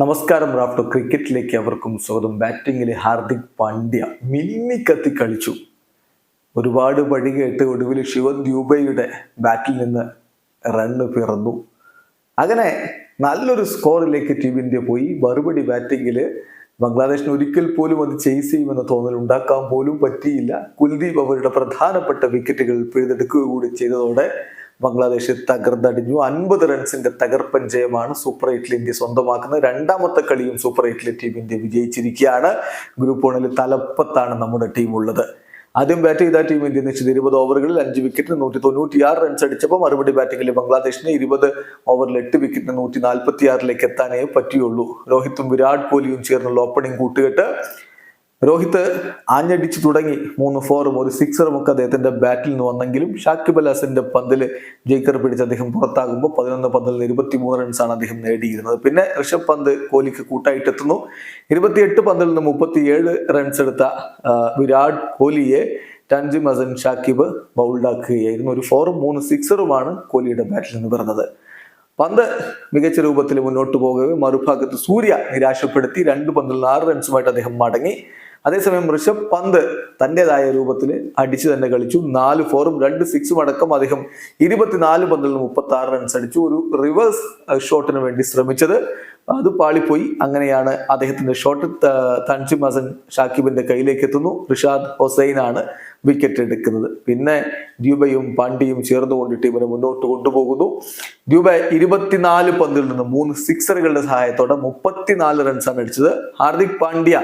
നമസ്കാരം റാഫ്റ്റോ ക്രിക്കറ്റിലേക്ക് അവർക്കും സ്വാഗതം. ബാറ്റിങ്ങിലെ ഹാർദിക് പാണ്ഡ്യ മിന്നിക്കത്തി കളിച്ചു. ഒരുപാട് വഴി കേട്ട് ഒടുവിൽ ശിവൻ ദ്യൂബയുടെ ബാറ്റിൽ നിന്ന് റണ്ണ് പിറന്നു. അങ്ങനെ നല്ലൊരു സ്കോറിലേക്ക് ടീം ഇന്ത്യ പോയി. മറുപടി ബാറ്റിങ്ങിൽ ബംഗ്ലാദേശിന് ഒരിക്കൽ പോലും അത് ചെയ്സ് ചെയ്യുമെന്ന തോന്നൽ ഉണ്ടാക്കാൻ പോലും പറ്റിയില്ല. കുൽദീപ് അവരുടെ പ്രധാനപ്പെട്ട വിക്കറ്റുകൾ പിഴുതെടുക്കുക കൂടി ചെയ്തതോടെ ബംഗ്ലാദേശ് തകർന്നടിഞ്ഞു അൻപത് റൺസിന്റെ തകർപ്പൻ ജയമാണ് സൂപ്പർ എയ്റ്റിൽ ഇന്ത്യ സ്വന്തമാക്കുന്നത്. രണ്ടാമത്തെ കളിയും സൂപ്പർ എയ്റ്റിലെ ടീം ഇന്ത്യ വിജയിച്ചിരിക്കുകയാണ്. ഗ്രൂപ്പ് വണിൽ തലപ്പത്താണ് നമ്മുടെ ടീം ഉള്ളത്. ആദ്യം ബാറ്റ് ചെയ്ത ടീം ഇന്ത്യ നിശ്ചിത ഇരുപത് ഓവറുകളിൽ അഞ്ച് വിക്കറ്റിന് നൂറ്റി തൊണ്ണൂറ്റിയാറ് റൺസ് അടിച്ചപ്പോൾ മറുപടി ബാറ്റിംഗിൽ ബംഗ്ലാദേശിന് ഇരുപത് ഓവറിൽ എട്ട് വിക്കറ്റിന് നൂറ്റി നാൽപ്പത്തി ആറിലേക്ക് എത്താനേ പറ്റിയുള്ളൂ രോഹിത്തും വിരാട് കോഹ്ലിയും ചേർന്നുള്ള ഓപ്പണിംഗ് കൂട്ടുകെട്ട് രോഹിത് ആഞ്ഞടിച്ചു തുടങ്ങി. മൂന്ന് ഫോറും ഒരു സിക്സറും ഒക്കെ അദ്ദേഹത്തിന്റെ ബാറ്റിൽ നിന്ന് വന്നെങ്കിലും ഷാക്കിബ് അൽ പന്തിൽ ജേക്കർ പിടിച്ച് അദ്ദേഹം പുറത്താകുമ്പോൾ പതിനൊന്ന് പന്തിൽ ഇരുപത്തി മൂന്ന് റൺസാണ് അദ്ദേഹം നേടിയിരുന്നത്. പിന്നെ ഋഷഭ് പന്ത് കോഹ്ലിക്ക് കൂട്ടായിട്ട് എത്തുന്നു ഇരുപത്തിയെട്ട് പന്തിൽ നിന്ന് മുപ്പത്തിയേഴ് റൺസ് എടുത്ത വിരാട് കോഹ്ലിയെ ടൻജിം അസൻ ഷാക്കിബ് ബൗൾഡാക്കുകയായിരുന്നു ഒരു ഫോറും മൂന്ന് സിക്സറുമാണ് കോഹ്ലിയുടെ ബാറ്റിൽ നിന്ന് പിറന്നത്. പന്ത് മികച്ച രൂപത്തിൽ മുന്നോട്ട് പോകവേ മറുഭാഗത്ത് സൂര്യ നിരാശപ്പെടുത്തി രണ്ട് പന്തിൽ ആറ് റൺസുമായിട്ട് അദ്ദേഹം മടങ്ങി. അതേസമയം ഋഷഭ് പന്ത് തന്റെതായ രൂപത്തിൽ അടിച്ച് തന്നെ കളിച്ചു. നാല് ഫോറും രണ്ട് സിക്സും അടക്കം അദ്ദേഹം ഇരുപത്തിനാല് പന്തിൽ നിന്ന് മുപ്പത്തി ആറ് റൺസ് അടിച്ചു. ഒരു റിവേഴ്സ് ഷോട്ടിന് വേണ്ടി ശ്രമിച്ചത്. അത് പാളിപ്പോയി. അങ്ങനെയാണ് അദ്ദേഹത്തിന്റെ ഷോട്ട് തൻസിം ഹസൻ ഷാക്കിബിന്റെ കയ്യിലേക്ക് എത്തുന്നു. റിഷാദ് ആണ് വിക്കറ്റ് എടുക്കുന്നത്. പിന്നെ ഡ്യൂബയും പാണ്ഡിയും ചേർന്നുകൊണ്ട് ടീമിനെ മുന്നോട്ട് കൊണ്ടുപോകുന്നു. ഡ്യൂബ ഇരുപത്തിനാല് പന്തിൽ നിന്ന് മൂന്ന് സിക്സറുകളുടെ സഹായത്തോടെ മുപ്പത്തിനാല് റൺസാണ് അടിച്ചത്. ഹാർദിക് പാണ്ഡ്യ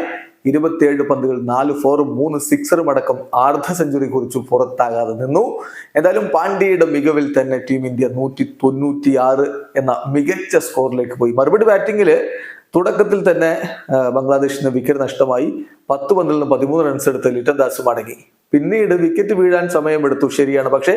ഇരുപത്തിയേഴ് പന്തുകൾ നാല് ഫോറും മൂന്ന് സിക്സറും അടക്കം അർദ്ധ സെഞ്ചുറി കുറിച്ചു പുറത്താകാതെ നിന്നു. എന്തായാലും പാണ്ഡ്യയുടെ മികവിൽ തന്നെ ടീം ഇന്ത്യ നൂറ്റി തൊണ്ണൂറ്റി ആറ് എന്ന മികച്ച സ്കോറിലേക്ക് പോയി. മറുപടി ബാറ്റിങ്ങിൽ തുടക്കത്തിൽ തന്നെ ബംഗ്ലാദേശിന് വിക്കറ്റ് നഷ്ടമായി. പത്ത് പന്തിൽ നിന്ന് പതിമൂന്ന് റൺസ് എടുത്ത് ലിറ്റൻ ദാസ് മടങ്ങി. പിന്നീട് വിക്കറ്റ് വീഴാൻ സമയമെടുത്തു. ശരിയാണ്. പക്ഷെ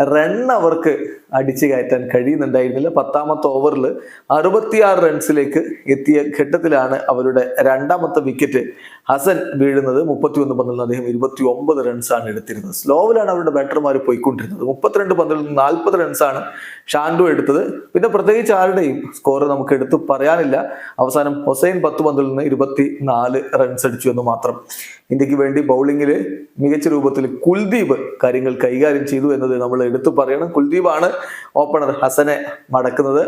റൺ അവർക്ക് അടിച്ചു കയറ്റാൻ കഴിയുന്നുണ്ടായിരുന്നില്ല. പത്താമത്തെ ഓവറിൽ അറുപത്തിയാറ് റൺസിലേക്ക് എത്തിയ ഘട്ടത്തിലാണ് അവരുടെ രണ്ടാമത്തെ വിക്കറ്റ് ഹസൻ വീഴുന്നത് മുപ്പത്തിയൊന്ന് പന്തിൽ നിന്ന് അദ്ദേഹം ഇരുപത്തി ഒമ്പത് റൺസാണ് എടുത്തിരുന്നത്. സ്ലോവിലാണ് അവരുടെ ബാറ്റർമാർ പോയിക്കൊണ്ടിരുന്നത്. മുപ്പത്തിരണ്ട് പന്തിൽ നിന്ന് നാൽപ്പത് റൺസാണ് ഷാൻഡു എടുത്തത്. പിന്നെ പ്രത്യേകിച്ച് ആരുടെയും സ്കോർ നമുക്ക് എടുത്ത് പറയാനില്ല. അവസാനം ഹൊസൈൻ പത്ത് പന്തിൽ നിന്ന് ഇരുപത്തി നാല് റൺസ് അടിച്ചു എന്ന് മാത്രം ഇന്ത്യയ്ക്ക് വേണ്ടി ബൗളിങ്ങിൽ മികച്ച രൂപത്തിൽ കുൽദീപ് കാര്യങ്ങൾ കൈകാര്യം ചെയ്തു എന്നത് നമ്മൾ എടുത്തു പറയണം. കുൽദീപാണ് ഓപ്പണർ ഹസനെ മടക്കുന്നത്.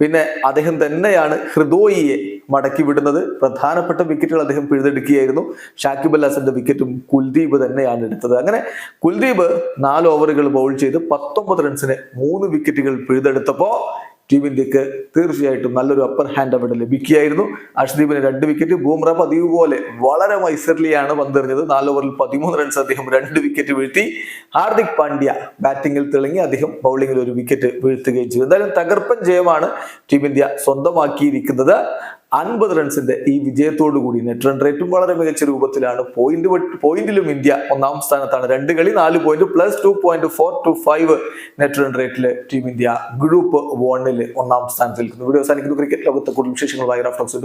പിന്നെ അദ്ദേഹം തന്നെയാണ് ഹൃദോയിയെ മടക്കി വിടുന്നത് പ്രധാനപ്പെട്ട വിക്കറ്റുകൾ അദ്ദേഹം പിഴുതെടുക്കുകയായിരുന്നു. ഷാക്കിബ് അൽ വിക്കറ്റും കുൽദീപ് തന്നെയാണ് എടുത്തത്. അങ്ങനെ കുൽദീപ് നാല് ഓവറുകൾ ബൗൾ ചെയ്ത് പത്തൊമ്പത് റൺസിന് മൂന്ന് വിക്കറ്റുകൾ പിഴുതെടുത്തപ്പോൾ ടീം ഇന്ത്യയ്ക്ക് തീർച്ചയായിട്ടും നല്ലൊരു അപ്പർ ഹാൻഡ് അവിടെ ലഭിക്കുകയായിരുന്നു. അർഷ്ദീപിന് രണ്ട് വിക്കറ്റ് ബൂംറ പതിവ് പോലെ വളരെ മൈസർലിയാണ് പന്തെറിഞ്ഞത്. നാല് ഓവറിൽ പതിമൂന്ന് റൺസ് അദ്ദേഹം രണ്ട് വിക്കറ്റ് വീഴ്ത്തി. ഹാർദിക് പാണ്ഡ്യ ബാറ്റിംഗിൽ തിളങ്ങി അദ്ദേഹം ബൗളിംഗിൽ ഒരു വിക്കറ്റ് വീഴ്ത്തുകയും ചെയ്തു. എന്തായാലും തകർപ്പൻ ജയമാണ് ടീം ഇന്ത്യ സ്വന്തമാക്കിയിരിക്കുന്നത്. അൻപത് റൺസിന്റെ ഈ വിജയത്തോടു കൂടി നെറ്റ് റൺ റേറ്റും വളരെ മികച്ച രൂപത്തിലാണ്. പോയിന്റ് പോയിന്റിലും ഇന്ത്യ ഒന്നാം സ്ഥാനത്താണ്. രണ്ട് കളി നാല് point plus two point four two five net run റേറ്റിൽ ടീം ഇന്ത്യ ഗ്രൂപ്പ് വണ്ണിൽ ഒന്നാം സ്ഥാനത്ത് നിൽക്കുന്നു. വീഡിയോ അവസാനിക്കുന്നു. ക്രിക്കറ്റ് ലോകത്തെ കൂടുതൽ വിശേഷങ്ങളുമായി റഫറൻസ്